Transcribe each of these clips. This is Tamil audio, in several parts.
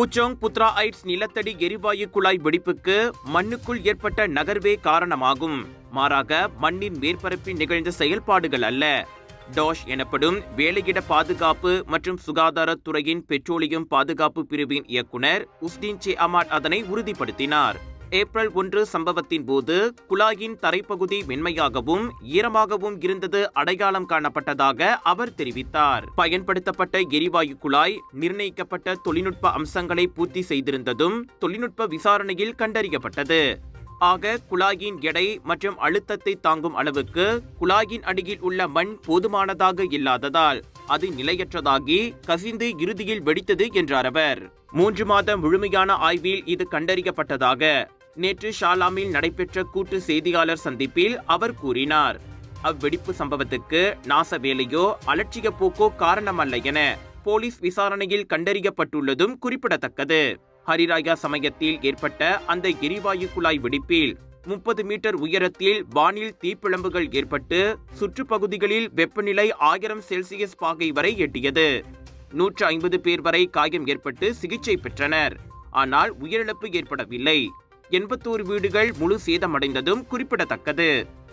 பூச்சோங் புத்ரா ஐட்ஸ் நிலத்தடி எரிவாயு குழாய் வெடிப்புக்கு மண்ணுக்குள் ஏற்பட்ட நகர்வே காரணமாகும். மாறாக மண்ணின் மேற்பரப்பில் நிகழ்ந்த செயல்பாடுகள் அல்ல. டாஷ் எனப்படும் வேலையிட பாதுகாப்பு மற்றும் சுகாதாரத்துறையின் பெட்ரோலியம் பாதுகாப்பு பிரிவின் இயக்குனர் உஸ்டின் சே. அமாட் அதனை உறுதிப்படுத்தினார். ஏப்ரல் ஒன்று சம்பவத்தின் போது குழாயின் தரைப்பகுதி மென்மையாகவும் ஈரமாகவும் இருந்தது அடையாளம் காணப்பட்டதாக அவர் தெரிவித்தார். பயன்படுத்தப்பட்ட எரிவாயு குழாய் நிர்ணயிக்கப்பட்ட தொழில்நுட்ப அம்சங்களை பூர்த்தி செய்திருந்ததும் தொழில்நுட்ப விசாரணையில் கண்டறியப்பட்டது. ஆக குழாயின் எடை மற்றும் அழுத்தத்தை தாங்கும் அளவுக்கு குழாயின் அடியில் உள்ள மண் போதுமானதாக இல்லாததால் அது நிலையற்றதாகி கசிந்து இறுதியில் வெடித்தது என்றார் அவர். மூன்று மாதம் முழுமையான ஆய்வில் இது கண்டறியப்பட்டதாக நேற்று ஷாலாமில் நடைபெற்ற கூட்டு செய்தியாளர் சந்திப்பில் அவர் கூறினார். அவ்வெடிப்பு சம்பவத்துக்கு நாச வேலையோ அலட்சிய போக்கோ காரணமல்ல என போலீஸ் விசாரணையில் கண்டறியப்பட்டுள்ளதும் குறிப்பிடத்தக்கது. ஹரிராயா சமயத்தில் ஏற்பட்ட அந்த எரிவாயு குழாய் வெடிப்பில் முப்பது மீட்டர் உயரத்தில் வானில் தீப்பிழம்புகள் ஏற்பட்டு சுற்றுப்பகுதிகளில் வெப்பநிலை ஆயிரம் செல்சியஸ் பாகை வரை எட்டியது. நூற்று ஐம்பது பேர் வரை காயம் ஏற்பட்டு சிகிச்சை பெற்றனர். ஆனால் உயிரிழப்பு ஏற்படவில்லை. எண்பத்தோரு வீடுகள் முழு சேதமடைந்ததும் குறிப்பிடத்தக்கது.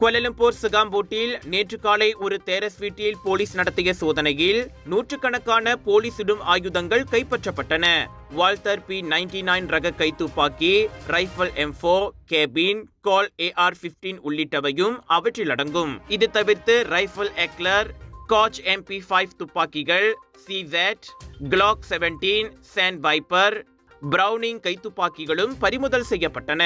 Kuala Lumpur சுகாம்போட்டில் நேற்று காலை ஒரு தேரஸ் வீட்டில் போலீஸ் நடத்திய சோதனையில் நூற்றுக்கணக்கான போலீசிடும் ஆயுதங்கள் கைப்பற்றப்பட்டன. வால்தர் பி நைன்டி நைன் ரக கைத்துப்பாக்கி ரைஃபிள் எம்ஃபோ கேபின் கால் ஏஆர் பிப்டீன் உள்ளிட்டவையும் அவற்றில் அடங்கும். இது தவிர்த்து rifle Heckler Koch MP five துப்பாக்கிகள் சிசெட் Glock seventeen sand viper Browning கைத்துப்பாக்கிகளும் பறிமுதல் செய்யப்பட்டன.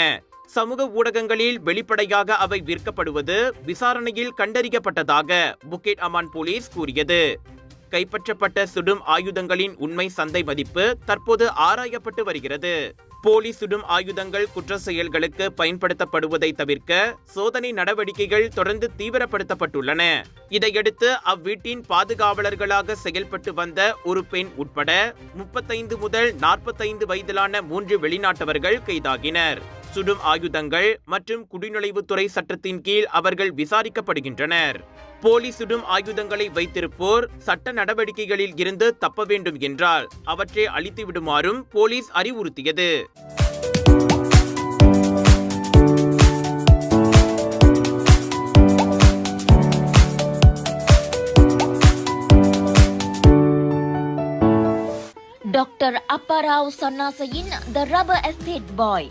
சமூக ஊடகங்களில் வெளிப்படையாக அவை விற்கப்படுவது விசாரணையில் கண்டறியப்பட்டதாக புக்கெட் அமான் போலீஸ் கூறியது. கைப்பற்றப்பட்ட சுடும் ஆயுதங்களின் உண்மை சந்தை மதிப்பு தற்போது ஆராயப்பட்டு வருகிறது. போலீஸ் சுடும் ஆயுதங்கள் குற்ற செயல்களுக்கு பயன்படுத்தப்படுவதை தவிர்க்க சோதனை நடவடிக்கைகள் தொடர்ந்து தீவிரப்படுத்தப்பட்டுள்ளன. இதையடுத்து அவ்வீட்டின் பாதுகாவலர்களாக செயல்பட்டு வந்த ஒரு பெண் உட்பட முப்பத்தைந்து முதல் நாற்பத்தைந்து வயதிலான மூன்று வெளிநாட்டவர்கள் கைதாகினர். சுடும் ஆயுதங்கள் மற்றும் குடிநுழைவுத்துறை சட்டத்தின் கீழ் அவர்கள் விசாரிக்கப்படுகின்றனர். போலீஸ் சுடும் ஆயுதங்களை வைத்திருப்போர் சட்ட நடவடிக்கைகளில் இருந்து தப்ப வேண்டும் என்றால் அவற்றை அழித்து விடுமாறும் போலீஸ் அறிவுறுத்தியது. டாக்டர் அப்பாராவ் சன்னாசையின் த ரப்பர் எஸ்டேட் பாய்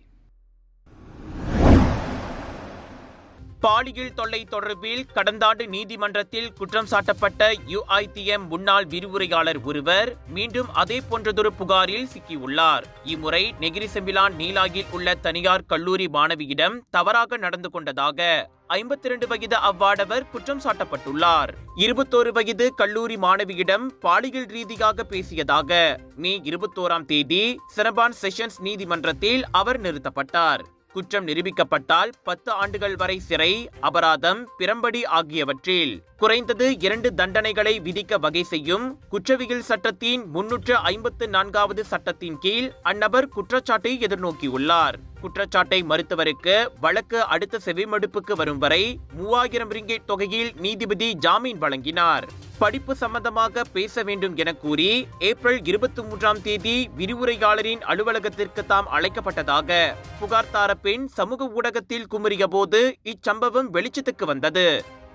பாலியல் தொல்லை தொடர்பில் கடந்த ஆண்டு நீதிமன்றத்தில் குற்றம் சாட்டப்பட்ட யுஐடிஎம் முன்னாள் விரிவுரையாளர் ஒருவர் மீண்டும் அதே போன்றதொரு புகாரில் சிக்கியுள்ளார். இம்முறை நெகிரி செம்பிலான் நீலாயில் உள்ள தனியார் கல்லூரி மாணவியிடம் தவறாக நடந்து கொண்டதாக ஐம்பத்தி இரண்டு வயது அவ்வாடவர் குற்றம் சாட்டப்பட்டுள்ளார். இருபத்தோரு வயது கல்லூரி மாணவியிடம் பாலியல் ரீதியாக பேசியதாக மே இருபத்தோராம் தேதி சிரபான் செஷன்ஸ் நீதிமன்றத்தில் அவர் நிறுத்தப்பட்டார். குற்றம் நிரூபிக்கப்பட்டால் பத்து ஆண்டுகள் வரை சிறை அபராதம் பிறம்படி ஆகியவற்றில். குறைந்தது இரண்டு தண்டனைகளை விதிக்க வகை செய்யும் குற்றவியல் சட்டத்தின் முன்னூற்று ஐம்பத்து நான்காவது சட்டத்தின் கீழ் அந்நபர் குற்றச்சாட்டை எதிர்நோக்கியுள்ளார். குற்றச்சாட்டை மறுத்தவருக்கு வழக்கு அடுத்த செவிமடுப்புக்கு வரும் வரை மூவாயிரம் ரிங்கெட் தொகையில் நீதிபதி ஜாமீன் வழங்கினார். படிப்பு சம்பந்தமாக பேச வேண்டும் என கூறி ஏப்ரல் இருபத்தி மூன்றாம் தேதி விரிவுரையாளரின் அலுவலகத்திற்கு தாம் அழைக்கப்பட்டதாக புகார்தார பெண் சமூக ஊடகத்தில் குமுறிய போது இச்சம்பவம் வெளிச்சத்துக்கு வந்தது.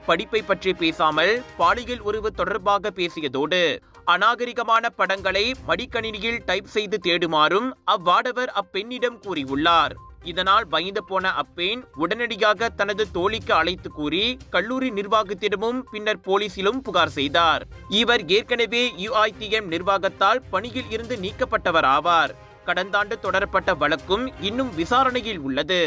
படிப்பை பற்றி பேசாமல் பாலியல் உறவு தொடர்பாக பேசியதோடு அநாகரிகமான படங்களை மடிக்கணினியில் டைப் செய்து தேடுமாறும் அவ்வாடவர் அப்பெண்ணிடம் கூறியுள்ளார். இதனால் பயந்து போன அப்பெண் உடனடியாக தனது தோழிக்கு அழைத்து கூறி கல்லூரி நிர்வாகத்திடமும் பின்னர் போலீசிலும் புகார் செய்தார். இவர் ஏற்கனவே யுஐடிஎம் நிர்வாகத்தால் பணியில் இருந்து நீக்கப்பட்டவர் ஆவார் கடந்த ஆண்டு தொடரப்பட்ட வழக்கும் இன்னும் விசாரணையில் உள்ளது.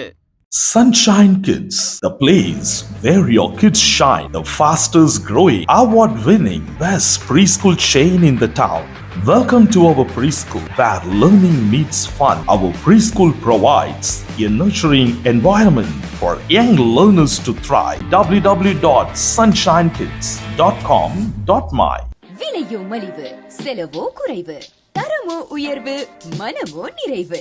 Sunshine Kids, the place where your kids shine, the fastest growing, award winning, best preschool chain in the town. Welcome to our preschool where learning meets fun. Our preschool provides a nurturing environment for young learners to thrive. www.sunshinekids.com.my விலையோ மலிவு செலவோ குறைவு தரமோ உயர்வு மனமோ நிறைவு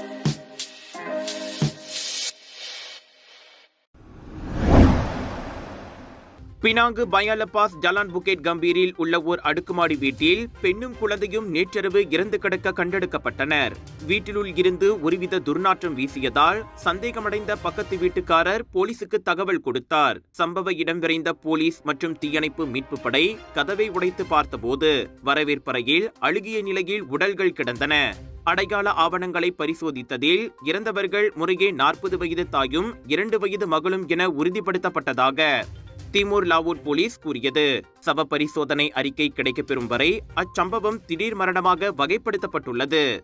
பினாங்கு பயாலபாஸ் ஜலான் புகேட் கம்பீரில் உள்ள ஓர் அடுக்குமாடி வீட்டில் பெண்ணும் குழந்தையும் நேற்றிரவு இறந்து கிடக்க கண்டெடுக்கப்பட்டனர். வீட்டினுள் இருந்து ஒருவித துர்நாற்றம் வீசியதால் சந்தேகமடைந்த பக்கத்து வீட்டுக்காரர் போலீசுக்கு தகவல் கொடுத்தார். சம்பவ இடம் விரைந்த போலீஸ் மற்றும் தீயணைப்பு மீட்பு படை கதவை உடைத்து பார்த்தபோது வரவேற்பறையில் அழுகிய நிலையில் உடல்கள் கிடந்தன. அடையாள ஆவணங்களை பரிசோதித்ததில் இறந்தவர்கள் முறையே நாற்பது வயது தாயும் இரண்டு வயது மகளும் என உறுதிப்படுத்தப்பட்டதாக திமூர் லாவூர் போலீஸ் கூறியது. சவ பரிசோதனை அறிக்கை கிடைக்கப்பெறும் வரை அச்சம்பவம் திடீர் மரணமாக வகைப்படுத்தப்பட்டுள்ளது.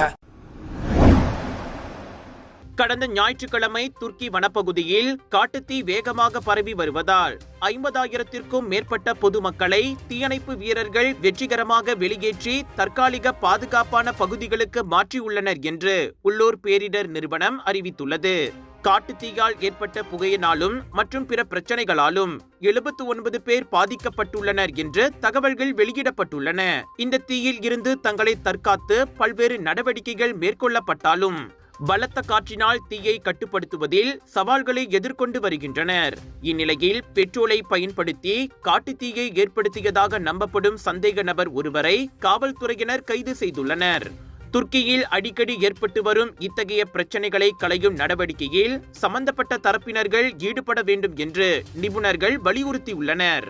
கடந்த ஞாயிற்றுக்கிழமை துர்க்கி வனப்பகுதியில் காட்டுத்தீ வேகமாக பரவி வருவதால் ஐம்பதாயிரத்திற்கும் மேற்பட்ட பொதுமக்களை தீயணைப்பு வீரர்கள் வெற்றிகரமாக வெளியேற்றி தற்காலிக பாதுகாப்பான பகுதிகளுக்கு மாற்றியுள்ளனர் என்று உள்ளூர் பேரிடர் நிறுவனம் அறிவித்துள்ளது. காட்டுத்தீயால் ஏற்பட்ட புகையினாலும் மற்றும் பிற பிரச்சனைகளாலும் எழுபத்து ஒன்பது பேர் பாதிக்கப்பட்டுள்ளனர் என்று தகவல்கள் வெளியிடப்பட்டுள்ளன. இந்த தீயில் இருந்து தங்களை தற்காத்து பல்வேறு நடவடிக்கைகள் மேற்கொள்ளப்பட்டாலும் பலத்த காற்றினால் தீயை கட்டுப்படுத்துவதில் சவால்களை எதிர்கொண்டு வருகின்றனர். இந்நிலையில் பெட்ரோலை பயன்படுத்தி காட்டு தீயை ஏற்படுத்தியதாக நம்பப்படும் சந்தேக நபர் ஒருவரை காவல்துறையினர் கைது செய்துள்ளனர். துர்க்கியில் அடிக்கடி ஏற்பட்டு வரும் இத்தகைய பிரச்சனைகளை களையும் நடவடிக்கையில் சம்பந்தப்பட்ட தரப்பினர்கள் ஈடுபட வேண்டும் என்று நிபுணர்கள் வலியுறுத்தியுள்ளனர்.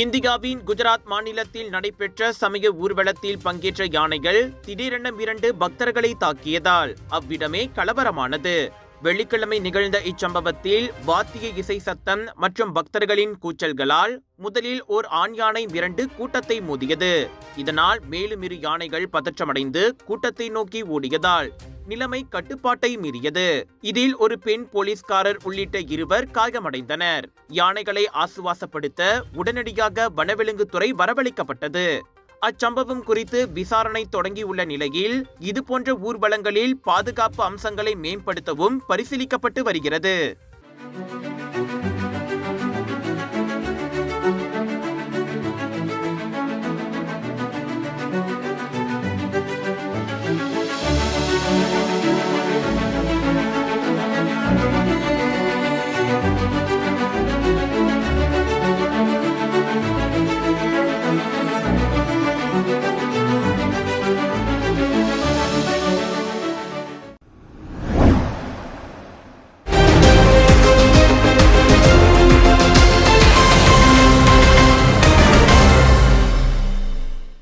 இந்தியாவின் குஜராத் மாநிலத்தில் நடைபெற்ற சமய ஊர்வலத்தில் பங்கேற்ற யானைகள் திடீரென மிரண்டு பக்தர்களை தாக்கியதால் அவ்விடமே கலவரமானது. வெள்ளிக்கிழமை நிகழ்ந்த இச்சம்பவத்தில் வாத்திய இசை சத்தம் மற்றும் பக்தர்களின் கூச்சல்களால் முதலில் ஓர் ஆண் யானை மிரண்டு கூட்டத்தை மோதியது. இதனால் மேலும் இரு யானைகள் பதற்றமடைந்து கூட்டத்தை நோக்கி ஓடியதால் நிலைமை கட்டுப்பாட்டை மீறியது. இதில் ஒரு பெண் போலீஸ்காரர் உள்ளிட்ட இருவர் காயமடைந்தனர். யானைகளை ஆசுவாசப்படுத்த உடனடியாக வனவிலங்குத்துறை வரவழைக்கப்பட்டது. அச்சம்பவம் குறித்து விசாரணை தொடங்கியுள்ள நிலையில் இதுபோன்ற ஊர்வலங்களில் பாதுகாப்பு அம்சங்களை மேம்படுத்தவும் பரிசீலிக்கப்பட்டு வருகிறது.